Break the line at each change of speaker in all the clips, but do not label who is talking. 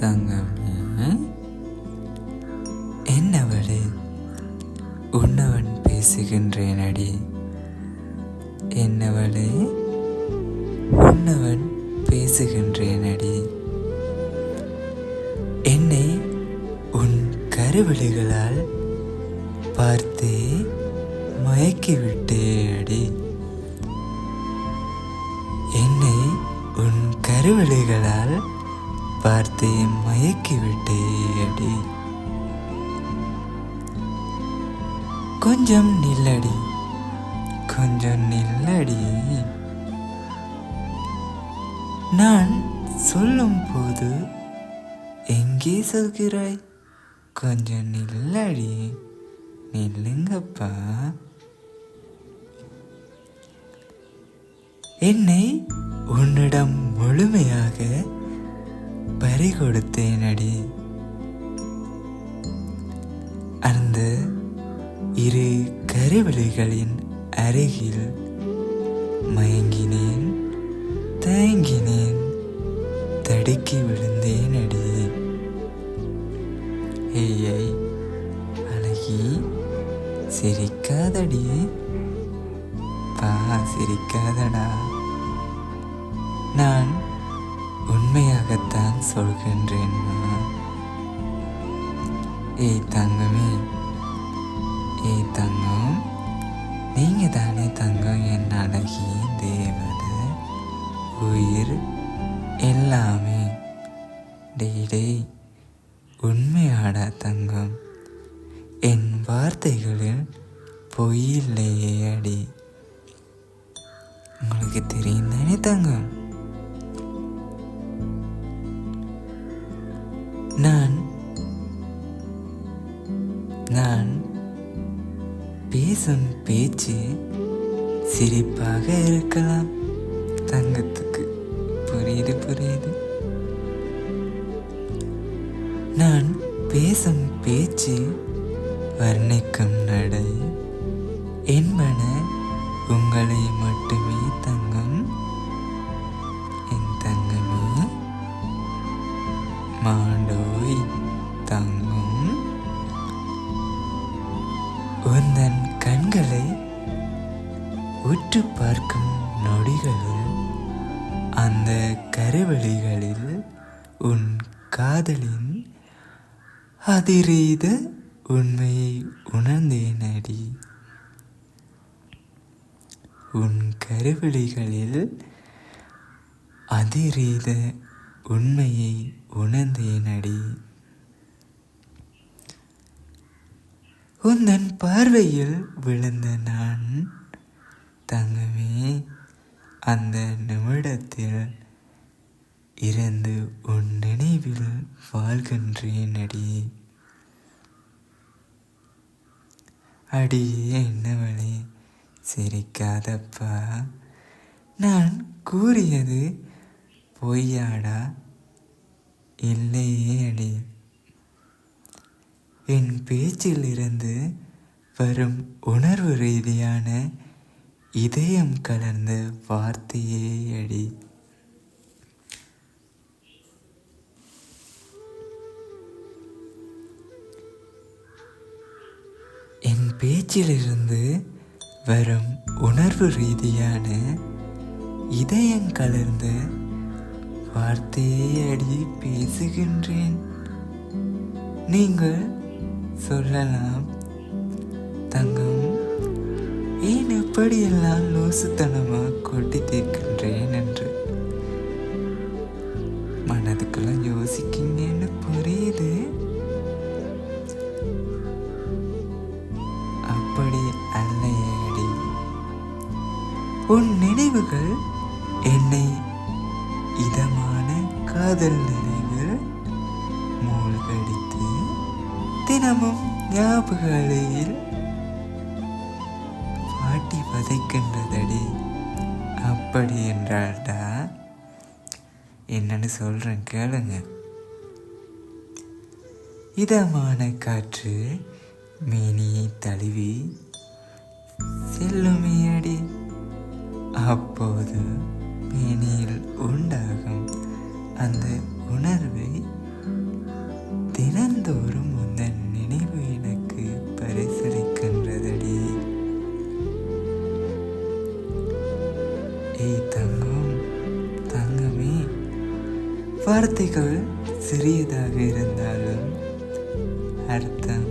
தங்கமே என்னவளே உன்னவன் பேசுகின்றேன் அடி என்னவளே உன்னவன் பேசுகின்றேன் அடி என்னை உன் கருவிழிகளால் பார்த்தே மயக்கிவிட்டே அடி கொஞ்சம் நில்லடி கொஞ்சம் நில்லடி. நான் சொல்லும் போது எங்கே சொல்கிறாய்? கொஞ்சம் நில்லடி நில்லுங்கப்பா. என்னை உன்னிடம் முழுமையாக அடி கொடுத்தேன் அடி அந்த இரு கருவிழிகளின் அருகில் மயங்கினேன் தயங்கினேன் தடுக்கி விழுந்தேன் அடி ஏய் அழகி சிரிக்காதடி. பா சிரிக்காதடா. நான் உண்மையாகத்தான் சொல்கின்றேன். ஏய் தங்கமே ஏய் தங்கம் நீங்க தானே தங்கம் என் அழகிய தேவதை உயிர் எல்லாமே. டேய் டேய் உண்மையாடா தங்கம். என் வார்த்தைகளில் பொய்யில்லையே அடி. உங்களுக்கு தெரியும் தானே தங்கம்? நான் நான் பேசும் பேச்சு சிரிப்பாக இருக்கலாம். தங்கத்துக்கு புரியுது புரியுது. நான் பேசும் பேச்சு வர்ணிக்கும் நடை. என்பன உங்களை மட்டுமே தங்கம் உந்தன் கண்களை உற்று பார்க்கும் நொடிகளில் அந்த கருவெளிகளில் உன் காதலின் அதிரீத உண்மையை உணர்ந்தேனடி. உன் கருவெளிகளில் அதிரீத உண்மையை உணர்ந்தேனடி. உந்தன் பார்வையில் விழுந்த நான் தங்கமே அந்த நிமிடத்தில் இருந்து உன் நினைவில் வாழ்கின்றேன் அடி அடியே என்னவளே சிரிக்காதப்பா. நான் கூறியது பொய்யாடா? இல்லையே அடி என் பேச்சிலிருந்து வரும் உணர்வு ரீதியான இதயம் கலர்ந்த வார்த்தையே அடி. என் பேச்சிலிருந்து வரும் உணர்வு ரீதியான இதயம் கலர்ந்த வார்த்தையே அடி பேசுகின்றேன். நீங்கள் சொல்லலாம். தங்கம் ஏன் எப்படியெல்லாம் லூசுத்தனமாக கொட்டி தீர்க்கின்றேன் என்று மனதுக்குள்ள யோசிக்கிங்கன்னு புரியுது? அப்படி அல்லையடி. உன் நினைவுகள் என்னை இதமான காதல் நினைவில் மூழ்கடி. தினமும் ஞாபக அலையில் பாட்டி வதைக்கின்றதடி. அப்படி என்றால்டா என்னன்னு சொல்றேன் கேளுங்க. இதமான காற்று மேனியை தழுவி செல்லுமே அடி. அப்போது மேனியில் உண்டாகும் அந்த உணர்வை வார்த்தைகள் சிறியதாக இருந்தாலும் அர்த்தம்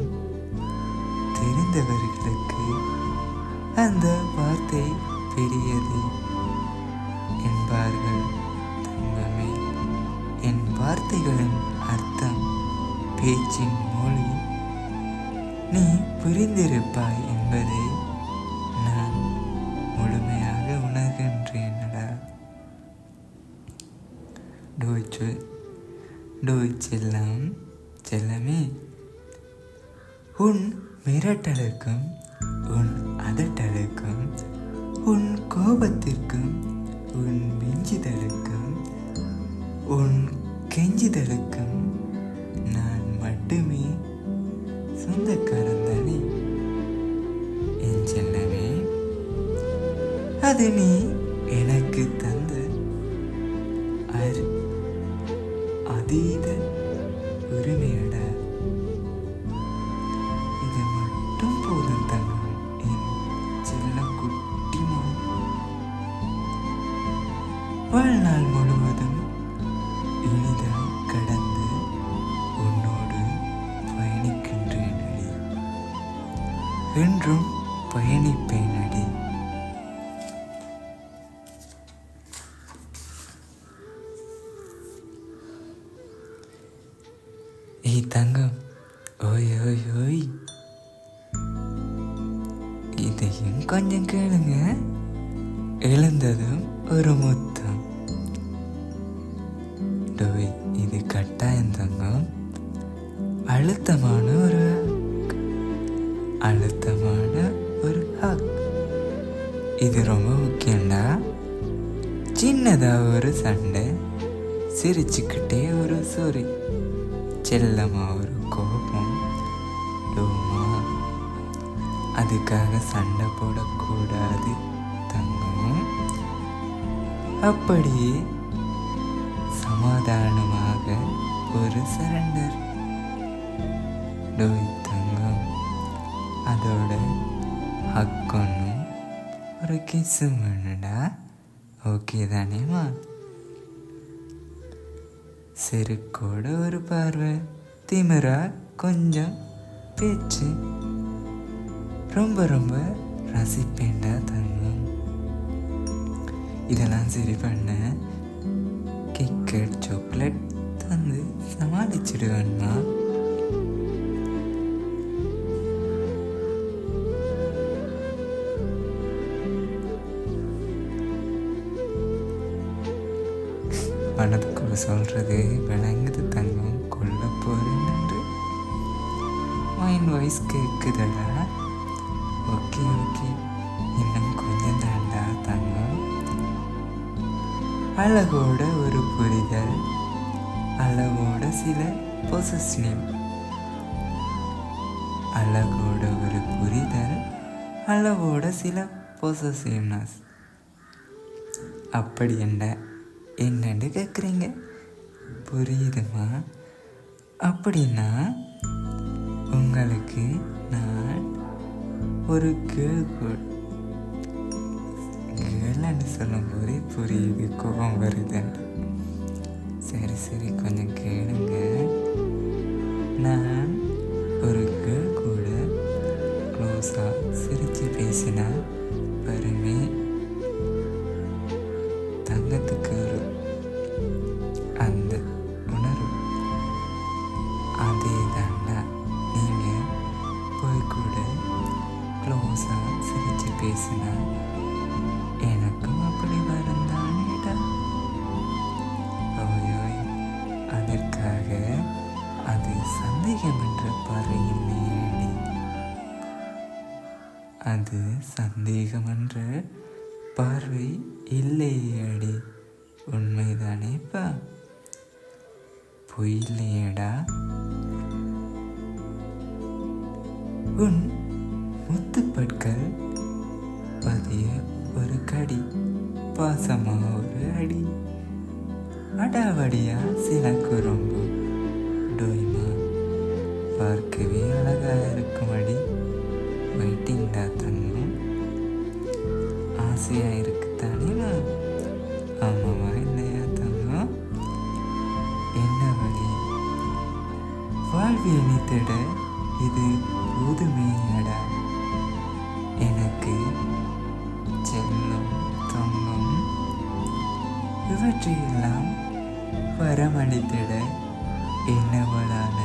தெரிந்தவர்களுக்கு அந்த வார்த்தை பெரியது என்பார்கள். தங்கமே என் வார்த்தைகளின் அர்த்தம் பேச்சின் மொழி நீ புரிந்திருப்பாய் என்பதை டோய் சொல் டோய் செல்லம் செல்லமே. உன் மிரட்டலுக்கும் உன் அதட்டலுக்கும் உன் கோபத்திற்கும் உன் மிஞ்சுதலுக்கும் உன் கெஞ்சுதலுக்கும் நான் மட்டுமே சொந்தக்காரன் தானே. என் செல்லமே அது நீ வாழ்நாள் முழுவதும் இனிதாய் கடந்து உன்னோடு பயணிக்கின்றேன் அடி என்றும் பயணிப்பேன் அடி ஏய் தங்கம் ஓய் ஓய் ஓய். இதையும் கொஞ்சம் கேளுங்க. எழுந்ததும் ஒரு முத்தம். அழுத்தமான ஒரு அழுத்தமான ஒரு ஹக் இது ரொம்ப முக்கியம்டா. சின்னதாக ஒரு சண்டை சிரிச்சுக்கிட்டே ஒரு சோரி செல்லமாக ஒரு கோபம் டோமா? அதுக்காக சண்டை போடக்கூடாது தங்கம். அப்படியே சமாதானமாக ஒரு சரண்டர் தங்கம் அதோட ஹக்கொன்னும் ஒரு கிஸ்ஸும் வேணுடா ஓகே தானேம்மா செருக்கோட ஒரு பார்வை திமிரா கொஞ்சம் பேச்சு ரொம்ப ரொம்ப ரசிப்பேண்டா தங்கம் இதெல்லாம் சரி பண்ண கிக்கெட் சாக்லேட் தந்து சமாளிச்சிடுவேன்னா மனதுக்குள்ள சொல்றது விளங்குது தங்கம். கொல்ல போறேன் மைண்ட் வாய்ஸ் கேட்குதடா ஓகே ஓகே இன்னும் கொஞ்சம் தாண்டா தங்கம். அழகோட ஒரு புரிதல். அளவோட சில பொசஸ்னிவ் அழகோட ஒரு புரிதல். அளவோட சில பொசசிவ்னஸ் அப்படி என்ன? என்னன்னு கேட்குறீங்க புரியுதுமா? அப்படின்னா உங்களுக்கு நான் ஒரு கேள் கேள்னு சொல்லும் போதே புரியுது கோபம் வருதுன்னு. சரி சரி கொஞ்சம் கேளுங்க. நான் ஒரு கேள் கூட க்ளோஸாக சிரித்து பேசினா பாருமே சந்தேகம் நேடி அது சந்தேகம் என்ற பார்வை இல்லையேடி உண்மைதானேப்பா பொய் இல்லையேடா உன் முத்துப்பட்கள் பதிய ஒரு கடி பாசமா ஒரு அடி. அடாவடியா சில குறும்பு டோய் பார்க்கவே அழகாக இருக்கும்படி வெயிட்டிங்டா தண்ணி ஆசையாக இருக்குத்தானேம்மா ஆமாவா இல்லையா தங்கம் என்ன வழி? வாழ்வியலை தேட இது புதுமையடா எனக்கு செல்லம் தங்கம் இவற்றையெல்லாம் வரமளித்திட என்னவளான